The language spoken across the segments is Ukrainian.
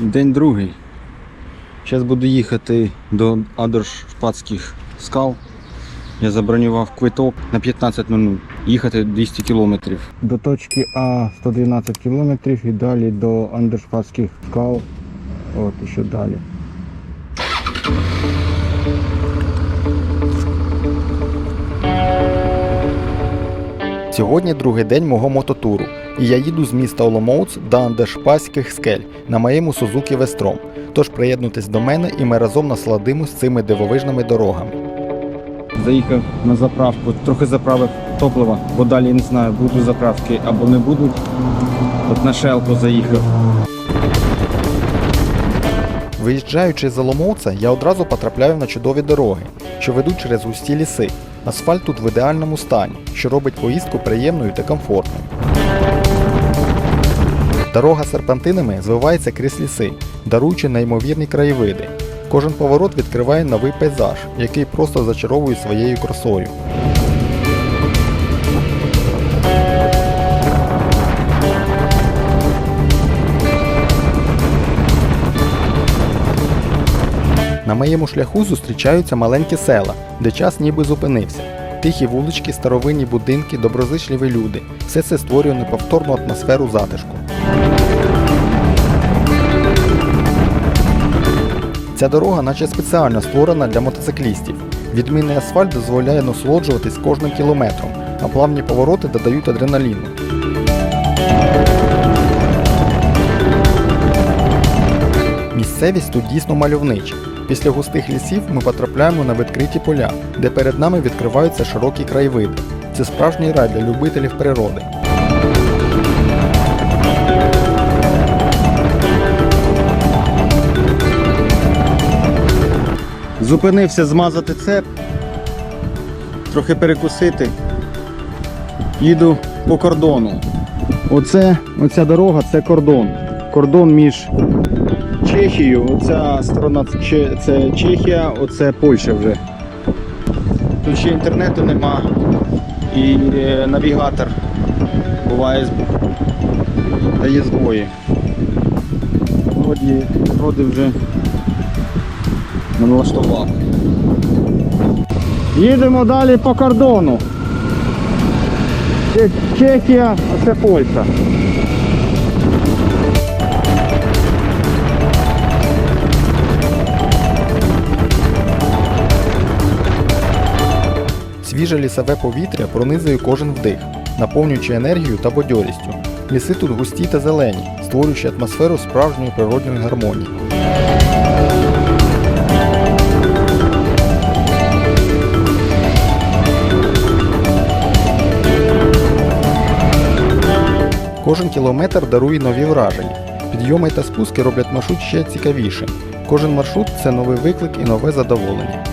День другий. Зараз буду їхати до Адершпатських скал. Я забронював квиток на 15 минут. Їхати 200 кілометрів. До точки А 112 кілометрів і далі до Андершпатських скал. От і що далі. Сьогодні другий день мого мототуру, і я їду з міста Оломоуц до Андешпаських скель на моєму Сузукі Вестром. Тож приєднуйтесь до мене і ми разом насладимось цими дивовижними дорогами. Заїхав на заправку, трохи заправив топлива, бо далі не знаю, будуть заправки або не будуть. От на шелку заїхав. Виїжджаючи з Оломовця, я одразу потрапляю на чудові дороги, що ведуть через густі ліси. Асфальт тут в ідеальному стані, що робить поїздку приємною та комфортною. Дорога серпантинами звивається крізь ліси, даруючи неймовірні краєвиди. Кожен поворот відкриває новий пейзаж, який просто зачаровує своєю красою. На моєму шляху зустрічаються маленькі села, де час ніби зупинився. Тихі вулички, старовинні будинки, доброзичливі люди. Все це створює неповторну атмосферу затишку. Ця дорога наче спеціально створена для мотоциклістів. Відмінний асфальт дозволяє насолоджуватись кожним кілометром, а плавні повороти додають адреналіну. Місцевість тут дійсно мальовнича. Після густих лісів ми потрапляємо на відкриті поля, де перед нами відкриваються широкі краєвиди. Це справжній рай для любителів природи. Зупинився змазати цеп, трохи перекусити. Їду по кордону. Оце, оця дорога це кордон. Кордон між Чехією, оця сторона це Чехія, оце Польща вже. Тут ще інтернету нема і е, навігатор буває дає збої. Вроді, вроді вже налаштував. Їдемо далі по кордону. Чехія, а це Польща. Свіже лісове повітря пронизує кожен вдих, наповнюючи енергію та бадьорістю. Ліси тут густі та зелені, створюючи атмосферу справжньої природньої гармонії. Кожен кілометр дарує нові враження. Підйоми та спуски роблять маршрут ще цікавішим. Кожен маршрут це новий виклик і нове задоволення.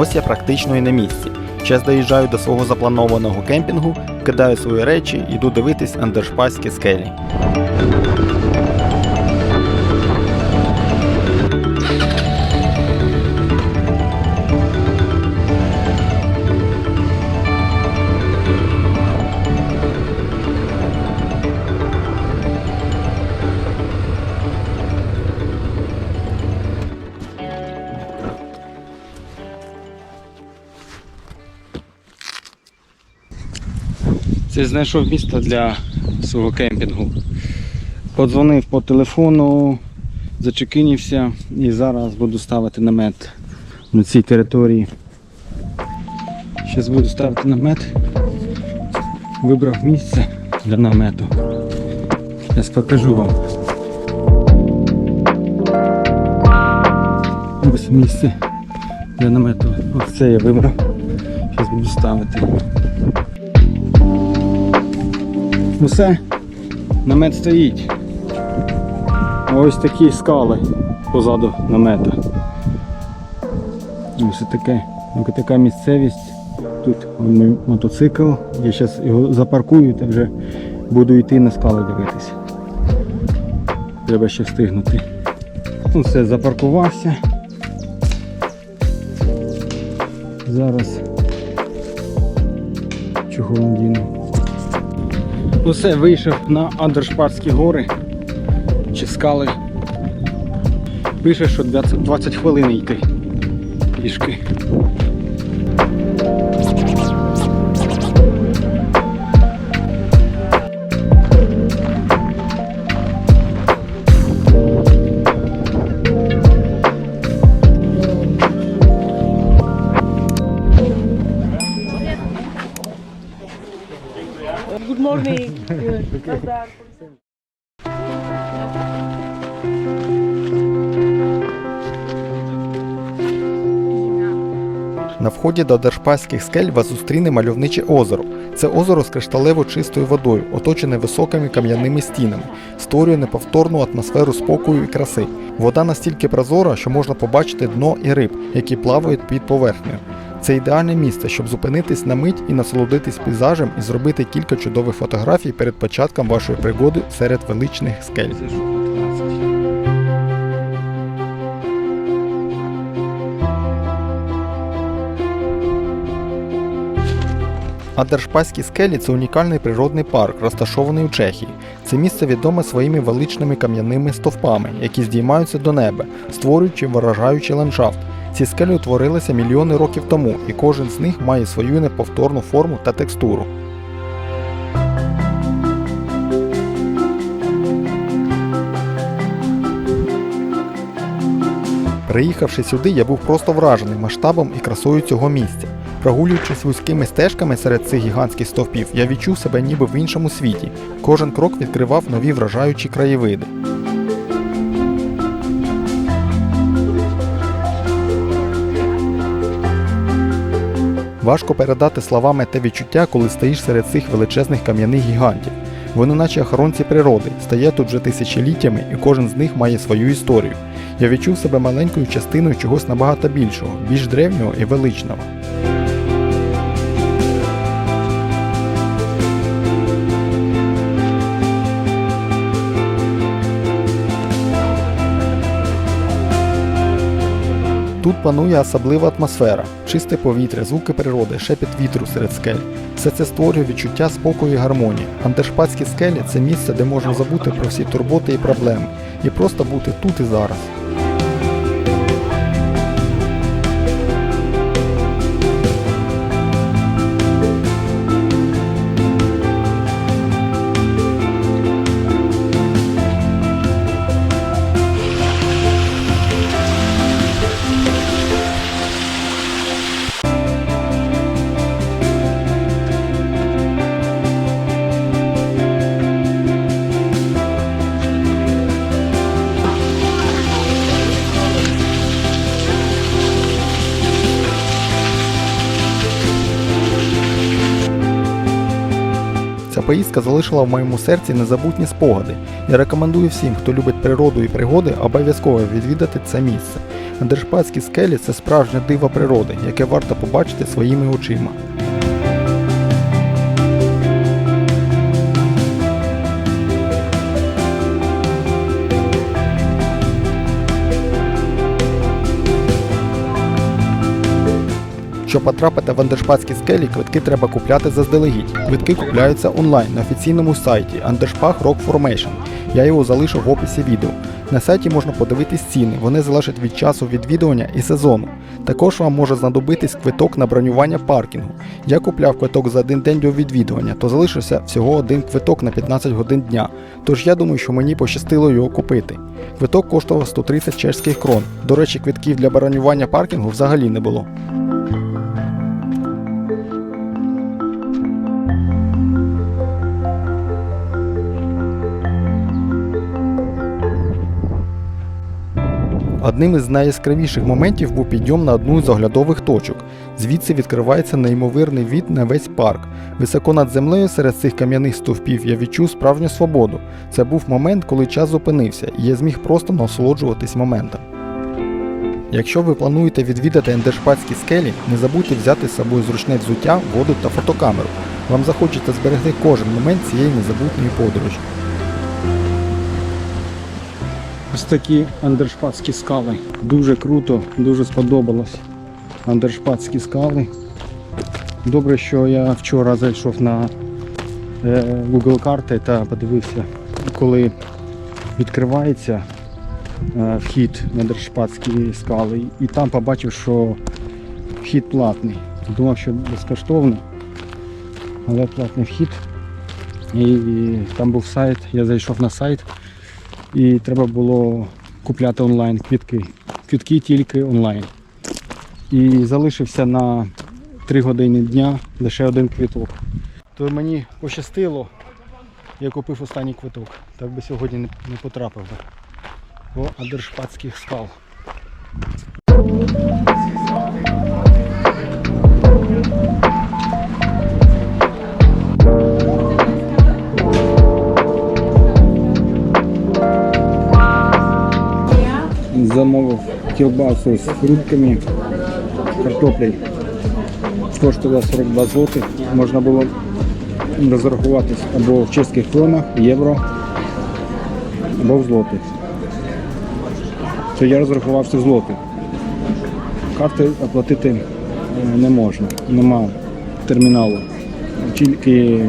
Ось я практично і на місці. Час доїжджаю до свого запланованого кемпінгу, кидаю свої речі, йду дивитись андершпаські скелі. Це знайшов місце для свого кемпінгу. Подзвонив по телефону, зачекинівся і зараз буду ставити намет на цій території. Зараз буду ставити намет. Вибрав місце для намету. Зараз покажу вам. Ось місце для намету. Ось це я вибрав. Зараз буду ставити. Усе, намет стоїть. Ось такі скали позаду намета. Ось таке, ось така місцевість. Тут мій мотоцикл. Я зараз його запаркую та вже буду йти на скали дивитися. Треба ще встигнути. Ну все, запаркувався. Зараз чого надіну. Усе, вийшов на Андершпарські гори чи скали. Пише, що 20, 20 хвилин йти пішки. На вході до Держпаських скель вас зустріне мальовниче озеро. Це озеро з кришталево чистою водою, оточене високими кам'яними стінами, створює неповторну атмосферу спокою і краси. Вода настільки прозора, що можна побачити дно і риб, які плавають під поверхнею. Це ідеальне місце, щоб зупинитись на мить і насолодитись пейзажем і зробити кілька чудових фотографій перед початком вашої пригоди серед величних скель. Адершпаські скелі це унікальний природний парк, розташований у Чехії. Це місце відоме своїми величними кам'яними стовпами, які здіймаються до неба, створюючи вражаючий ландшафт. Ці скелі утворилися мільйони років тому, і кожен з них має свою неповторну форму та текстуру. Приїхавши сюди, я був просто вражений масштабом і красою цього місця. Прогулюючись вузькими стежками серед цих гігантських стовпів, я відчув себе ніби в іншому світі. Кожен крок відкривав нові вражаючі краєвиди. Важко передати словами те відчуття, коли стоїш серед цих величезних кам'яних гігантів. Вони наче охоронці природи, стоять тут вже тисячоліттями, і кожен з них має свою історію. Я відчув себе маленькою частиною чогось набагато більшого, більш древнього і величного. Панує особлива атмосфера, чисте повітря, звуки природи, шепіт вітру серед скель. Все це створює відчуття спокою і гармонії. Антишпатські скелі це місце, де можна забути про всі турботи і проблеми, і просто бути тут і зараз. Поїздка залишила в моєму серці незабутні спогади. Я рекомендую всім, хто любить природу і пригоди, обов'язково відвідати це місце. Держпадські скелі це справжнє диво природи, яке варто побачити своїми очима. Щоб потрапити в Андершпатські скелі, квитки треба купляти заздалегідь. Квитки купляються онлайн на офіційному сайті Underspach Rock Formation. Я його залишив в описі відео. На сайті можна подивитись ціни, вони залежать від часу відвідування і сезону. Також вам може знадобитись квиток на бронювання паркінгу. Я купляв квиток за один день до відвідування, то залишився всього один квиток на 15 годин дня. Тож я думаю, що мені пощастило його купити. Квиток коштував 130 чеських крон. До речі, квитків для бронювання паркінгу взагалі не було. Одним із найяскравіших моментів був підйом на одну з оглядових точок. Звідси відкривається неймовірний від на весь парк. Високо над землею серед цих кам'яних стовпів я відчув справжню свободу. Це був момент, коли час зупинився, і я зміг просто насолоджуватись моментом. Якщо ви плануєте відвідати ендершпатські скелі, не забудьте взяти з собою зручне взуття, воду та фотокамеру. Вам захочеться зберегти кожен момент цієї незабутньої подорожі. Ось такі андершпатські скали. Дуже круто, дуже сподобалось. Андершпатські скали. Добре, що я вчора зайшов на е, Google карти та подивився, коли відкривається е, вхід на Держпатські скали. І там побачив, що вхід платний. Думав, що безкоштовно, але платний вхід. І там був сайт, я зайшов на сайт і треба було купляти онлайн квітки. Квітки тільки онлайн. І залишився на 3 години дня лише один квіток. То мені пощастило, я купив останній квиток. Так би сьогодні не, потрапив би. По Адершпатських скал. Замовив кілбасу з фрутками, картоплею. Коштувала 42 злотих. Можна було розрахуватись або в чеських кронах, євро, або в злотих. То я розрахувався в злотих. Карти оплатити е, не можна, нема терміналу, тільки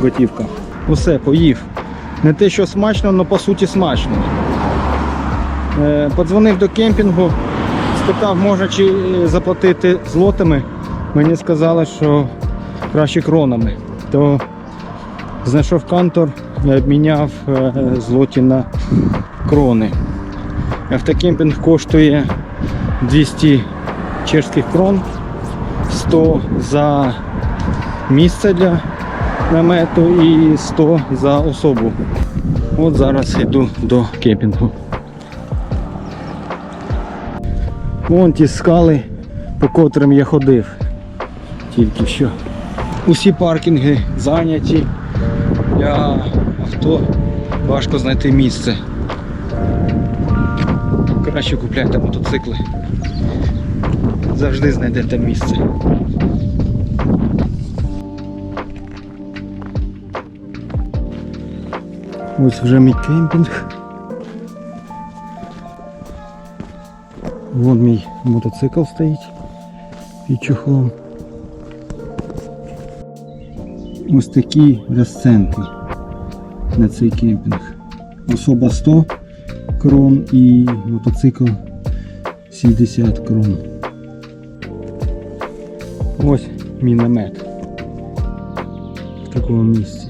готівка. Усе, поїв. Не те, що смачно, але по суті смачно. Е, Подзвонив до кемпінгу, спитав, можна чи е, заплатити злотами. Мені сказали, що краще кронами. То знайшов кантор і обміняв е, злоті на крони. Автокемпінг коштує 200 чешських крон, 100 за місце для намету і 100 за особу. От зараз йду до кемпінгу. Вон ті скали, по котрим я ходив тільки що. Усі паркінги зайняті. Для авто важко знайти місце. Краще купляйте мотоцикли. Завжди знайдете місце. Ось вже мій кемпінг. Вон мій мотоцикл стоїть під чохлом. Ось такі розценки на цей кемпінг. Особа 100 крон і мотоцикл 70 крон. Ось мій намет в такому місці.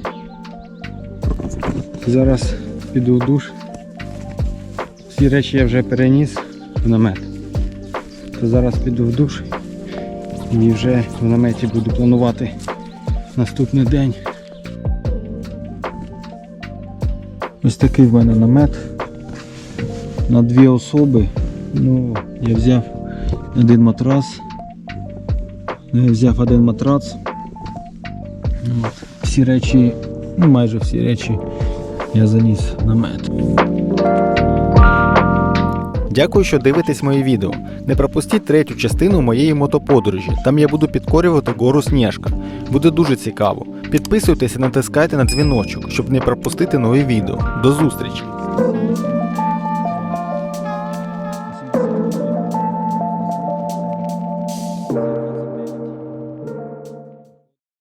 Зараз піду в душ. Всі речі я вже переніс в намет. Зараз піду в душ і вже в наметі буду планувати наступний день. Ось такий в мене намет на дві особи. Ну, я взяв один матрас. Ну, Я взяв один матрац. Всі речі, ну майже всі речі я заніс намет. Дякую, що дивитесь моє відео. Не пропустіть третю частину моєї мотоподорожі. Там я буду підкорювати гору Сніжка. Буде дуже цікаво. Підписуйтесь і натискайте на дзвіночок, щоб не пропустити нові відео. До зустрічі!